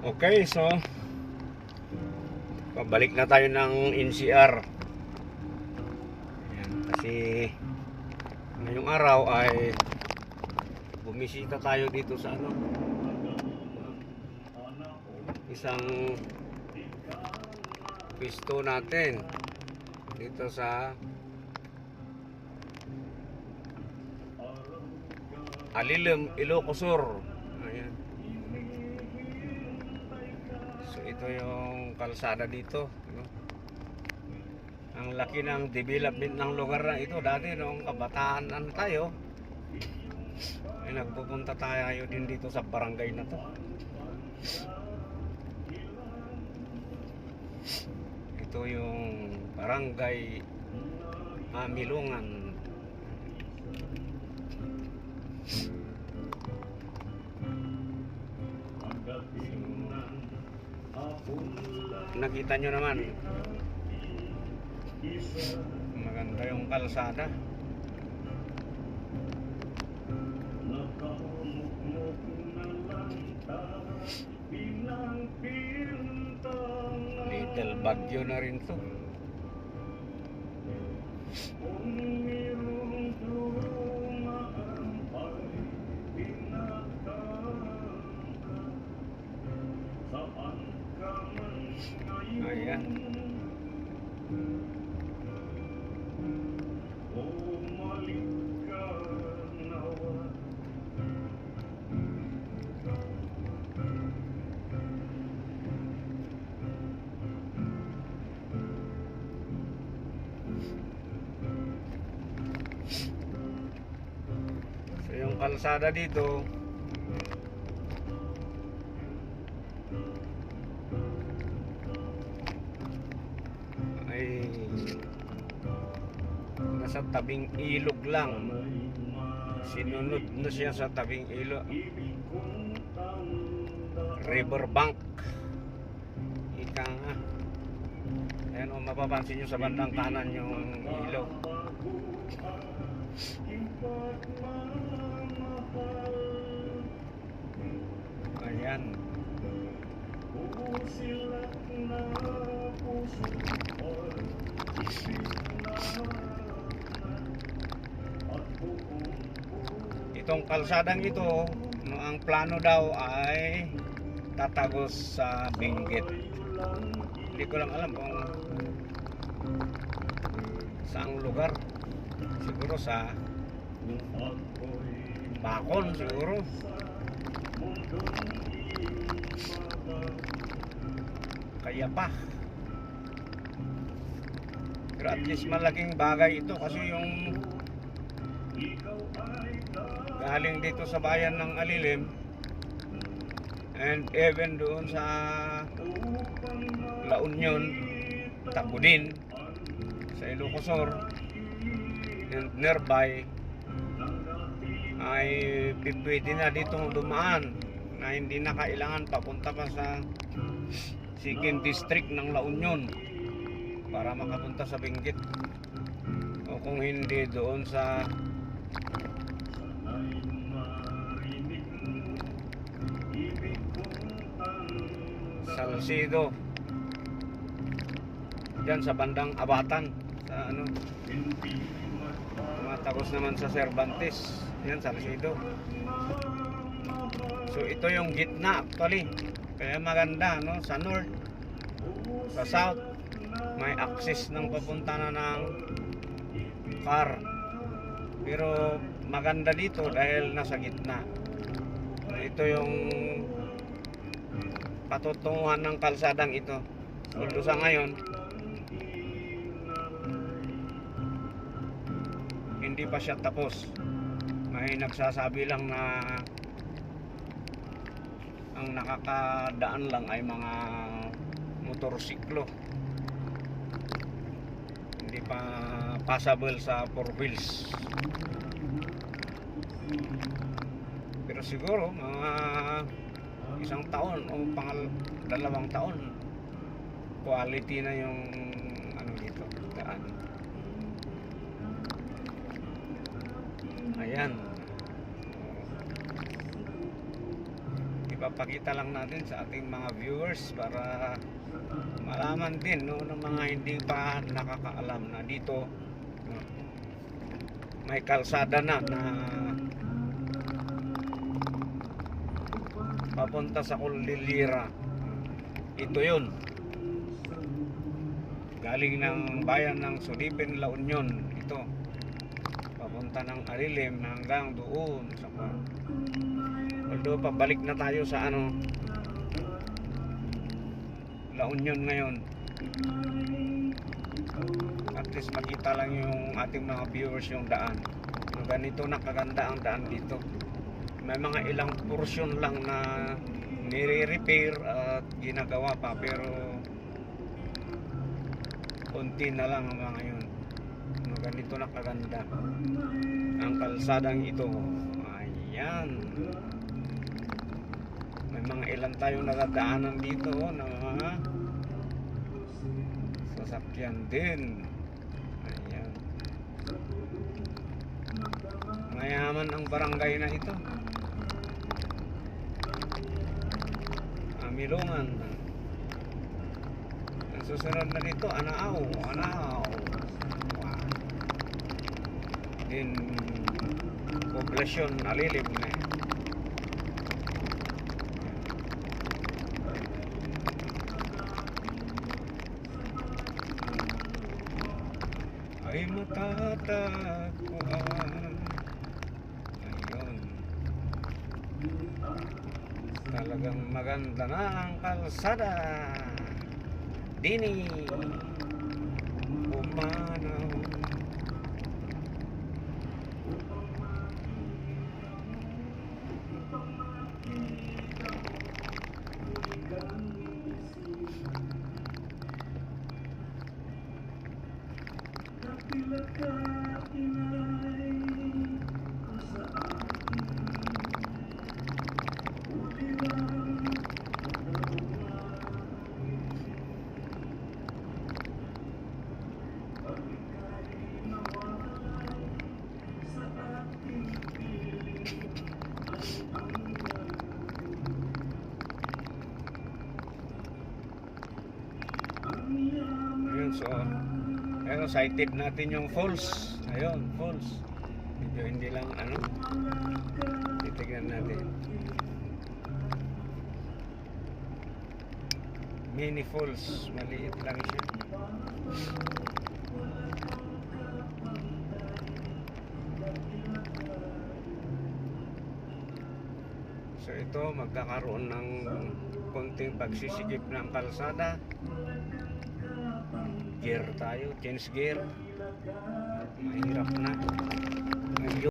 Okay, so pabalik na tayo ng NCR. Ayan, kasi ngayong araw ay bumisita tayo dito sa ano isang pisto natin dito sa Alilem, Ilocosur. Ayan. So ito yung kalsada dito. Ang laki ng development ng lugar na ito. Dati noong kabataan ano tayo, ay nagpupunta tayo din dito sa barangay na to. Ito yung barangay Amilungan. Nakita nyo naman. Maganda yung kalsada. Little bagyo na rin to. Ayan. So yung kalsada dito nasa tabing ilog lang. Sinunod na siya sa tabing ilog. Riverbank. Ika nga. Ayan o, mapapansin nyo sa bandang kanan yung ilog. Ayan. Itong kalsadang ito, no, ang plano daw ay tatagos sa Benguet. Hindi ko lang alam kung saang lugar. Siguro sa Bacon siguro. Kaya pa. Pero at least malaking bagay ito kasi yung galing dito sa bayan ng Alilim. And even doon sa La Union Tagudin sa Ilocosur and nearby ay pwede na ditong dumaan na hindi na kailangan papunta pa sa second district ng La Union para makapunta sa Benguet. O kung hindi doon sa Salcido Diyan sa bandang Abatan sa ano tumatagos naman sa Cervantes yan Salcido so ito yung gitna actually. Kaya maganda no? Sa north sa south may access ng papunta na ng car pero maganda dito dahil nasa gitna. Ito yung patutunguhan ng kalsadang ito. Although sa ngayon hindi pa siya tapos. May nagsasabi lang na ang nakakadaan lang ay mga motorsiklo hindi pa passable sa four wheels. Pero siguro mga isang taon o pangal dalawang taon quality na yung ano dito daan. Ayan. Ipapakita lang natin sa ating mga viewers para malaman din no, ng mga hindi pa nakakaalam na dito may kalsada na na papunta sa Kulilira. Ito yun. Galing ng bayan ng Sulipin, La Union. Ito. Papunta ng Arilim hanggang doon sa. Although pabalik na tayo sa ano La Union ngayon. At least makita lang yung ating mga viewers yung daan. So, ganito na kaganda ang daan dito. May mga ilang portion lang na nire-repair at ginagawa pa pero konti na lang ang mga yun. No, ganito na kaganda. Ang kalsadang ito. Ayan. May mga ilan tayong nadadaanan dito na mga sasakyan din. Ayan. Mayaman ang barangay na ito. Amilungan. Ang susunod na dito, Anao. Wow. Din poblasyon alilim na eh. ay matatagpuan. Ayun. Talagang maganda na ang kalsada. Dini. Umanaw. Ayun, sighted natin yung falls. Ayun, falls. Medyo hindi lang, ano, titignan natin. Mini falls, maliit lang siya. So ito, magkakaroon ng konting pagsisikip ng kalsada gear tayo, change gear. Mahirap na.